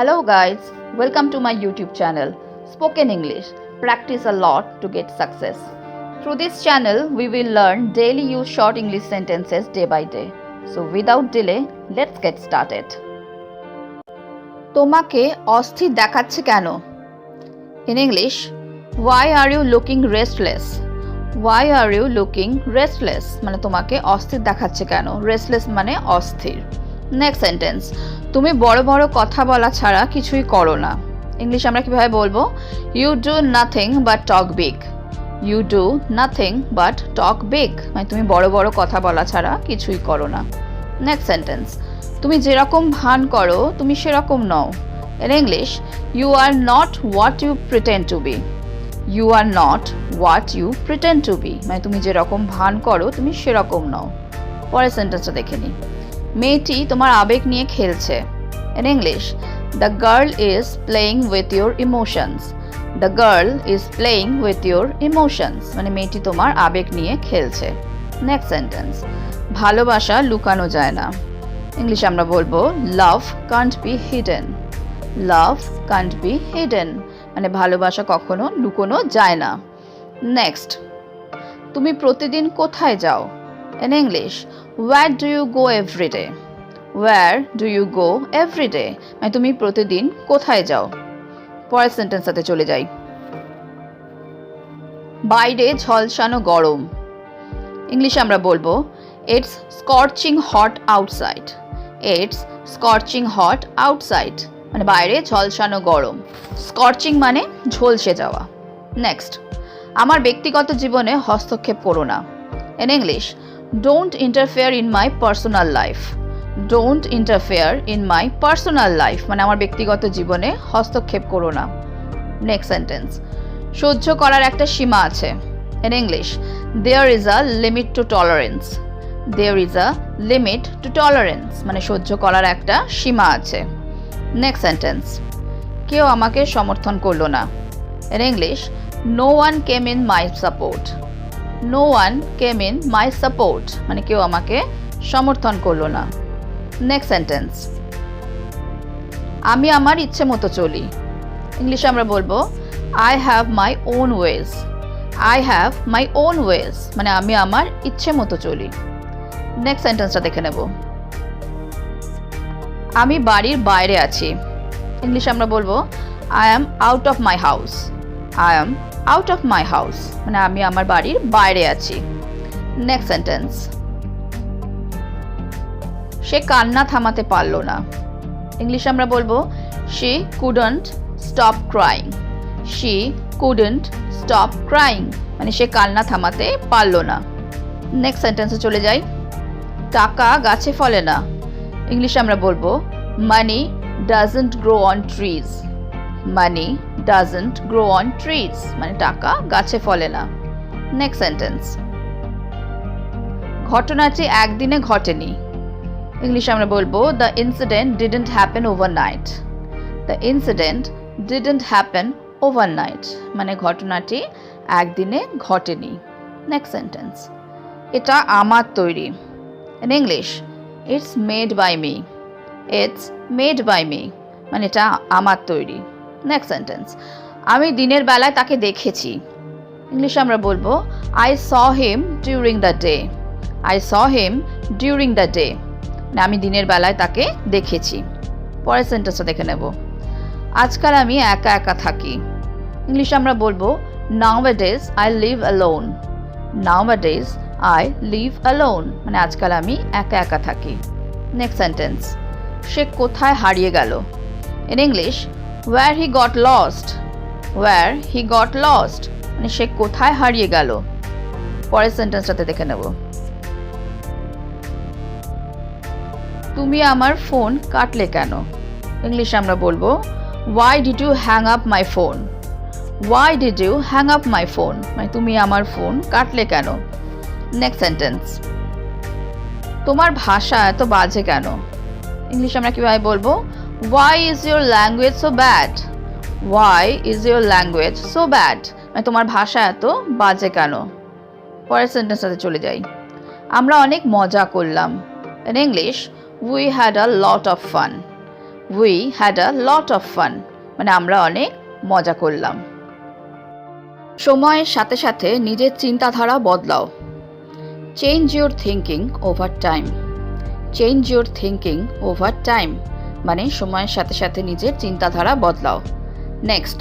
Hello, guys. Welcome to my YouTube channel, Spoken English. Practice a lot to get success. Through this channel, we will learn daily use short English sentences day by day. So, without delay, let's get started. তোমাকে অস্থির দেখাচ্ছে কেন in English why are you looking restless why are you looking restless মানে তোমাকে অস্থির দেখাচ্ছে কেন restless মানে অস্থির নেক্সট সেন্টেন্স তুমি বড় বড় কথা বলা ছাড়া কিছুই করো না। ইংলিশ আমরা কীভাবে বলব? You do nothing but talk big you do nothing but talk big মানে তুমি বড় বড় কথা বলা ছাড়া কিছুই করো না। নেক্সট সেন্টেন্স তুমি যেরকম ভান করো, তুমি সেরকম নও। In English you are not what you pretend to be you are not what you pretend to be মানে তুমি যেরকম ভান করো, তুমি সেরকম নও। পরের সেন্টেন্সটা দেখে নিই। মেয়েটি তোমার আবেগ নিয়ে খেলছে। In English the girl is playing with your emotions the girl is playing with your emotions মানে মেয়েটি তোমার আবেগ নিয়ে খেলছে। নেক্সট সেন্টেন্স ভালোবাসা লুকানো যায় না। ইংলিশে আমরা বলব love can't be hidden love can't be hidden মানে ভালোবাসা কখনো লুকোনো যায় না। নেক্সট তুমি প্রতিদিন কোথায় যাও? In English where do you go every day where do you go every day মানে তুমি প্রতিদিন কোথায় যাও? পরের সেন্টেন্সটাতে চলে যাই। বাইরে ঝলসানো গরম। ইংলিশে আমরা বলব it's scorching hot outside it's scorching hot outside মানে বাইরে ঝলসানো গরম। স্কর্চিং মানে ঝলসে যাওয়া। নেক্সট আমার ব্যক্তিগত জীবনে হস্তক্ষেপ করো না। In English don't interfere in my personal life don't interfere in my personal life মানে আমার ব্যক্তিগত জীবনে হস্তক্ষেপ করো না। নেক্সট সেন্টেন্স সহ্য করার একটা সীমা আছে। In English there is a limit to tolerance there is a limit to tolerance মানে সহ্য করার একটা সীমা আছে। নেক্সট সেন্টেন্স কেউ আমাকে সমর্থন করল না। In English no one came in my support no one came in my support মানে কেউ আমাকে সমর্থন করল না। নেক্সট সেন্টেন্স আমি আমার ইচ্ছে মতো চলি। ইংলিশে আমরা বলব I have my own ways I have my own ways মানে আমি আমার ইচ্ছে মতো চলি। নেক্সট সেন্টেন্সটা দেখে নেব। আমি বাড়ির বাইরে আছি। ইংলিশে আমরা বলব I am out of my house I am out of my house মানে আমি আমার বাড়ির বাইরে আছি। নেক্সট সেন্টেন্স সে কান্না থামাতে পারল না। ইংলিশে আমরা বলব she couldn't stop crying she couldn't stop crying মানে সে কান্না থামাতে পারল না। নেক্সট সেন্টেন্সে চলে যাই। টাকা গাছে ফলে না। ইংলিশে আমরা বলব money doesn't grow on trees money doesn't grow on trees মানে টাকা গাছে ফলে না। নেক্সট সেন্টেন্স ঘটনাটি একদিনে ঘটেনি। ইংলিশে আমরা বলব the incident didn't happen overnight the incident didn't happen overnight মানে ঘটনাটি একদিনে ঘটেনি। নেক্সট সেন্টেন্স এটা আমার তৈরি। In English it's made by me it's made by me মানে এটা আমার তৈরি। নেক্সট সেন্টেন্স আমি দিনের বেলায় তাকে দেখেছি। ইংলিশে আমরা বলব I saw him during the day I saw him during the day আমি দিনের বেলায় তাকে দেখেছি। পরের সেন্টেন্সটা দেখে নেব। আজকাল আমি একা একা থাকি। ইংলিশে আমরা বলব nowadays I live alone nowadays I live alone মানে আজকাল আমি একা একা থাকি। নেক্সট সেন্টেন্স সে কোথায় হারিয়ে গেল? In English where he got lost where he got lost মানে সে কোথায় হারিয়ে গেল? পরের সেন্টেন্সটাতে দেখে নেব। তুমি আমার ফোন কাটলে কেন? ইংলিশে আমরা বলব why did you hang up my phone why did you hang up my phone মানে তুমি আমার ফোন কাটলে কেন? নেক্সট সেন্টেন্স তোমার ভাষা এত বাজে কেন? ইংলিশে আমরা কীভাবে বলব why is your language so bad why is your language so bad মানে তোমার ভাষা এত বাজে কেন? পরের সেন্টেন্সটাতে চলে যাই। আমরা অনেক মজা করলাম। In English we had a lot of fun we had a lot of fun মানে আমরা অনেক মজা করলাম। সময়ের সাথে সাথে নিজের চিন্তাধারা বদলাও। Change your thinking over time change your thinking over time মানে সময়ের সাথে সাথে নিজের চিন্তাধারা বদলাও। নেক্সট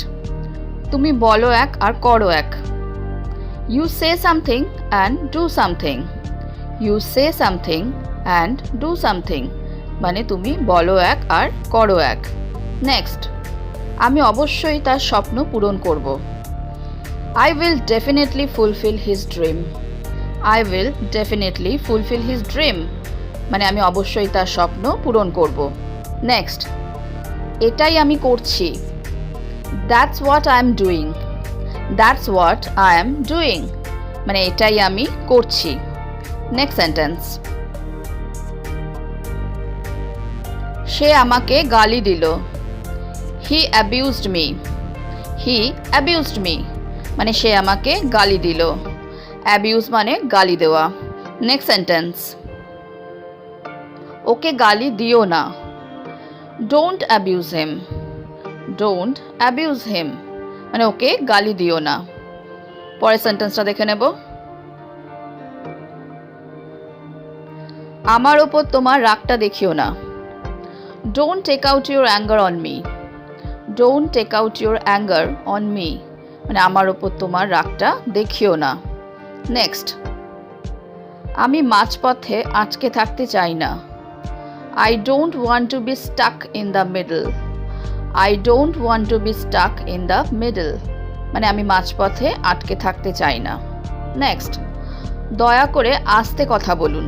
তুমি বলো এক আর করো এক। You say something and do something you say something and do something মানে তুমি বলো এক আর করো এক। নেক্সট আমি অবশ্যই তার স্বপ্ন পূরণ করব। I will definitely fulfil his dream I will definitely fulfil his dream মানে আমি অবশ্যই তার স্বপ্ন পূরণ করব। নেক্সট এটাই আমি করছি। That's what I am doing that's what I am doing মানে এটাই আমি করছি। নেক্সট সেন্টেন্স সে আমাকে গালি দিল। He abused me he abused me মানে সে আমাকে গালি দিল। অ্যাবিউজ মানে গালি দেওয়া। নেক্সট সেন্টেন্স ওকে গালি দিও না। Don't abuse him don't abuse him মানে ওকে গালি দিও না। পরের সেন্টেন্সটা দেখে নেব। আমার ওপর তোমার রাগটা দেখিও না। Don't take out your anger on me don't take out your anger on me মানে আমার ওপর তোমার রাগটা দেখিও না। নেক্সট আমি মাঝপথে আটকে থাকতে চাই না। I don't want to be stuck in the middle I don't want to be stuck in the middle মানে আমি মাঝপথে আটকে থাকতে চাই না। নেক্সট দয়া করে আস্তে কথা বলুন।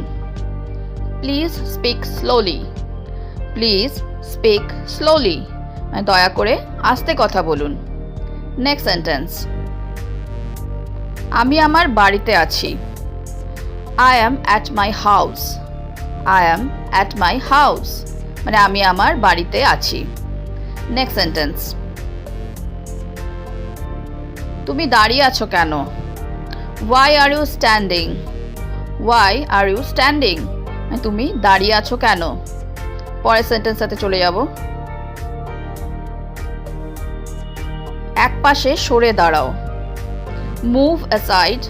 Please speak slowly please speak slowly মানে দয়া করে আস্তে কথা বলুন। নেক্সট সেন্টেন্স আমি আমার বাড়িতে আছি। I am at my house I am at my house মানে আমি আমার বাড়িতে আছি। নেক্সট সেন্টেন্স তুমি দাঁড়িয়ে আছো কেন? Why are you standing why are you standing তুমি দাঁড়িয়ে আছো কেন? পরের সেন্টেন্স সাথে চলে যাব। এক পাশে সরে দাঁড়াও। Move aside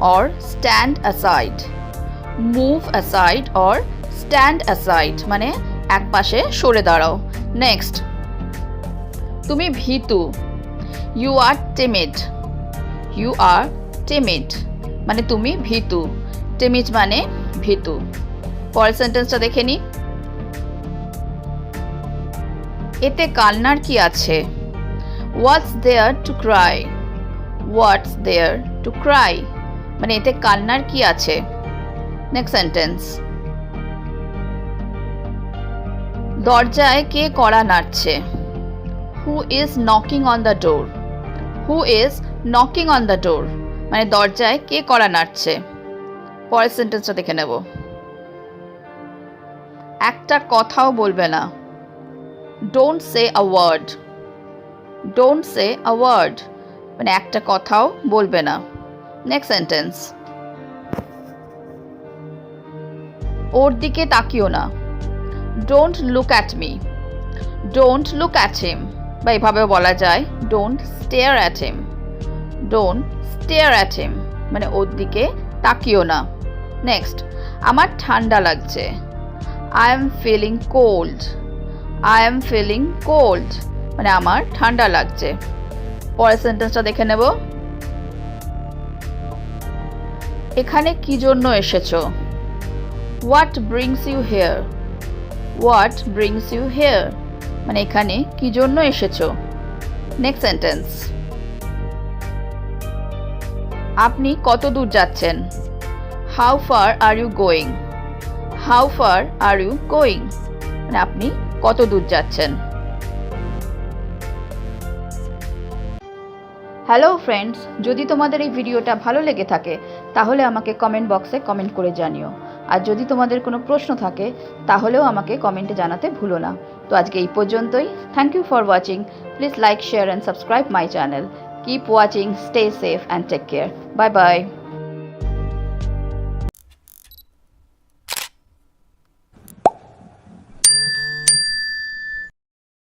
or stand aside move aside or stand aside মানে এক পাশে সরে দাঁড়াও। নেক্সট তুমি ভীতু। ইউ আর টেমিড ইউ আর টেমিড মানে তুমি ভীতু। টেমিড মানে ভীতু। পরের সেন্টেন্সটা দেখে নি। এতে কান্নার কি আছে? What's there to cry what's there to cry মানে এতে কান্নার কি আছে? নেক্সট সেন্টেন্স দরজায় কে কড়া নাড়ছে? Who is knocking on the door who is knocking on the door মানে দরজায় কে কড়া নাড়ছে? পরের সেন্টেন্সটা দেখে নেব। একটা কথাও বলবে না। Don't say a word don't say a word মানে একটা কথাও বলবে না। নেক্সট সেন্টেন্স ওর দিকে তাকিও না। Don't look at me don't look at him বা এভাবেও বলা যায় don't stare at him don't stare at him মানে ওর দিকে তাকিও না। নেক্সট আমার ঠান্ডা লাগছে। I am feeling cold I am feeling cold মানে আমার ঠান্ডা লাগছে। পরের সেন্টেন্সটা দেখে নেব। এখানে কি জন্য এসেছ? What brings you here what brings you here মানে এখানে কি জন্য এসেছ? নেক্সট সেন্টেন্স আপনি কত দূর যাচ্ছেন? How far are you going how far are you going মানে আপনি কত দূর যাচ্ছেন? হ্যালো ফ্রেন্ডস যদি তোমাদের এই ভিডিওটা ভালো লেগে থাকে, তাহলে আমাকে কমেন্ট বক্সে কমেন্ট করে জানিও। আর যদি তোমাদের কোনো প্রশ্ন থাকে, তাহলেও আমাকে কমেন্টে জানাতে ভুলো না। তো আজকে এই পর্যন্তই। Thank you for watching please like share and subscribe my channel keep watching stay safe and take care bye bye